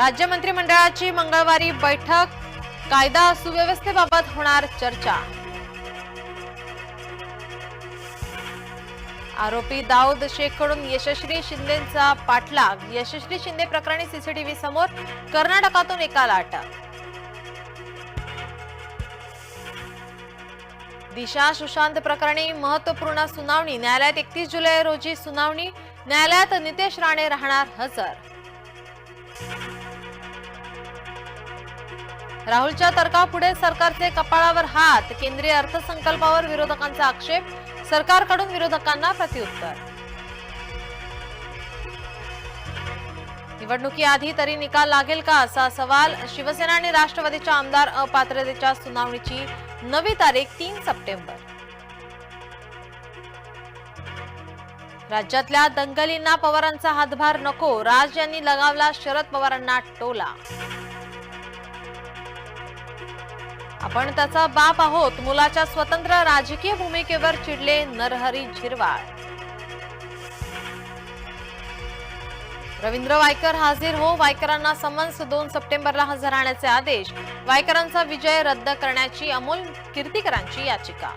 राज्य मंत्रिमंडळाची मंगळवारी बैठक. कायदा सुव्यवस्थेबाबत होणार चर्चा. आरोपी दाऊद शेखकडून यशस्वी शिंदेचा पाठलाग. यशस्वी शिंदे प्रकरणी सीसीटीव्ही समोर कर्नाटकातून एकाला अटक दिशा सुशांत प्रकरणी महत्त्वपूर्ण सुनावणी. न्यायालयात एकतीस जुलै रोजी सुनावणी. न्यायालयात नितेश राणे राहणार हजर. राहुलच्या तर्कापुढे सरकारचे कपाळावर हात केंद्रीय अर्थसंकल्पावर विरोधकांचा आक्षेप सरकारकडून विरोधकांना प्रत्युत्तर. निवडणुकीआधी तरी निकाल लागेल का असा सवाल शिवसेना आणि राष्ट्रवादीच्या आमदार अपात्रतेच्या सुनावणीची नवी तारीख तीन सप्टेंबर. राज्यातल्या दंगलींना पवारांचा हातभार नको राज यांनी लगावला शरद पवारांना टोला. आपण त्याचा बाप आहोत. मुलाच्या स्वतंत्र राजकीय भूमिकेवर चिडले नरहरी झिरवाळ. रवींद्र वायकर हाजीर हो. वायकरांना समन्स दोन सप्टेंबरला हजर राहण्याचे आदेश. वायकरांचा विजय रद्द करण्याची अमोल कीर्तीकरांची याचिका.